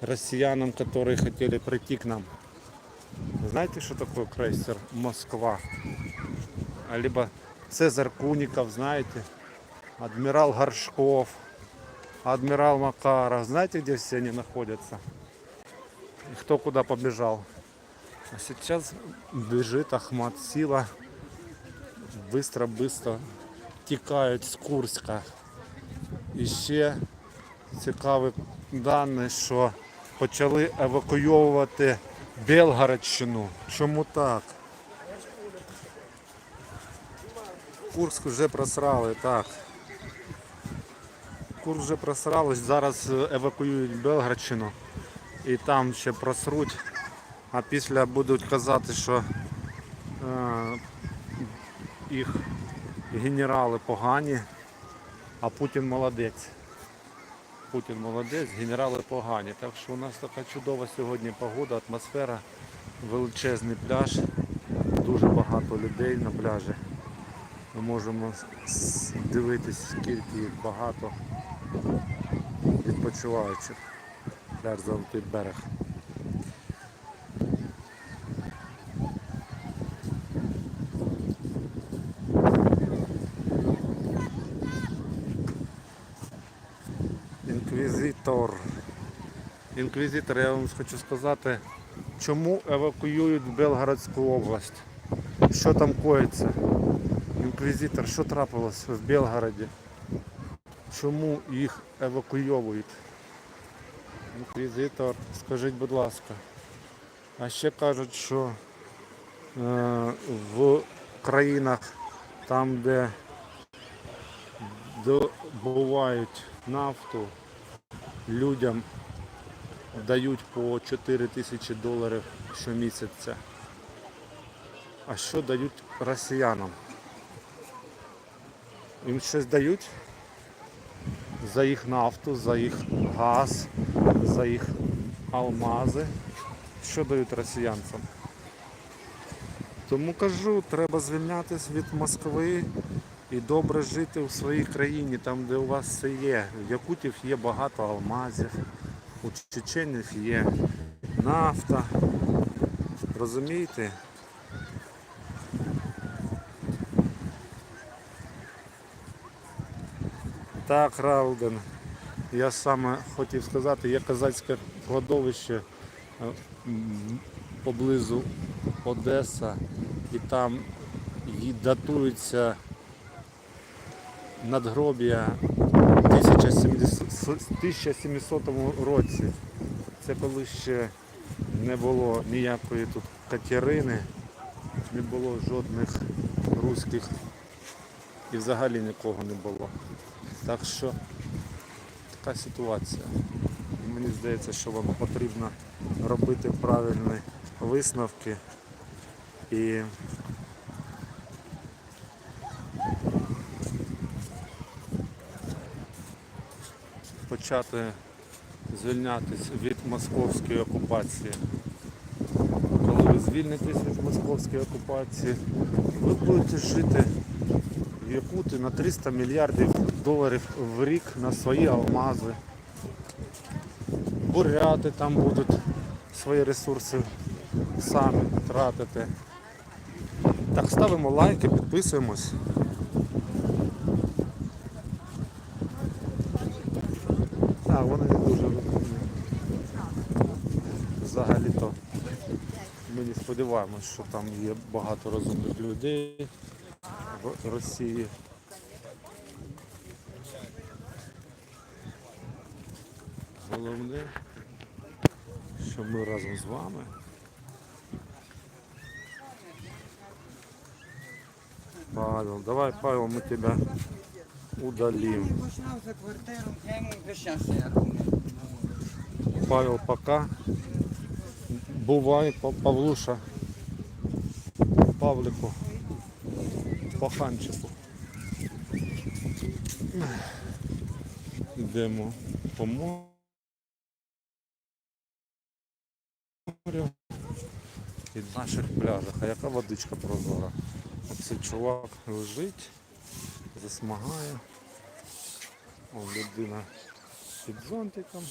россиянам, которые хотели прийти к нам. Знаете, что такое крейсер Москва? А либо Цезарь Куников, знаете? Адмирал Горшков, адмирал Макаров. Знаете, где все они находятся? И кто куда побежал? А сейчас бежит Ахмат Сила. Быстро-быстро тікають з Курська. І ще цікаві дані, що почали евакуйовувати Белгородщину. Чому так? Курск вже просрали, так. Курск вже просрали, зараз е, евакуюють Белгородщину і там ще просруть, а після будуть казати, що е, їх генерали погані, а Путін молодець. Путін молодець, генерали погані. Так що у нас така чудова сьогодні погода, атмосфера, величезний пляж, дуже багато людей на пляжі. Ми можемо дивитися, скільки їх багато відпочиваючих. Пляж Золотий берег. Інквізитор. Інквізитор, я вам хочу сказати, чому евакуюють Белгородську область? Що там коїться? Інквізитор, що трапилось в Белгороді? Чому їх евакуйовують? Інквізитор, скажіть, будь ласка. А ще кажуть, що е, в країнах там, де добувають нафту, людям дають по 4 тисячі доларів щомісяця. А що дають росіянам? Їм щось дають за їх нафту, за їх газ, за їх алмази. Що дають росіянцям? Тому кажу, треба звільнятися від Москви і добре жити у своїй країні, там де у вас все є. В Якутів є багато алмазів, у чеченів є нафта. Розумієте? Так, Рауден. Я саме хотів сказати, є козацьке кладовище е, поблизу Одеса, і там датується надгробія в 1700 1700 році. Це коли ще не було ніякої тут Катерини, не було жодних руських і взагалі нікого не було. Так що така ситуація. І Мені здається, що вам потрібно робити правильні висновки і почати звільнятися від московської окупації. Коли ви звільнитесь від московської окупації, ви будете жити в Якуті на 300 мільярдів доларів в рік на свої алмази. Буряти там будуть свої ресурси самі тратити. Так, ставимо лайки, підписуємось. А, вони не дуже розумні. Взагалі-то ми не сподіваємось, що там є багато розумних людей в Росії. Головне, що ми разом з вами. Павел, давай, Павел, мы тебя удалим. За квартиру, я йому весь час. Павел, пока. Бувай, Павлуша. Павлику. Паханчику. Йдемо по морю. І в наших пляжах. А яка водичка прозора? Оцей чувак лежить, засмагає. О, людина під зонтиком.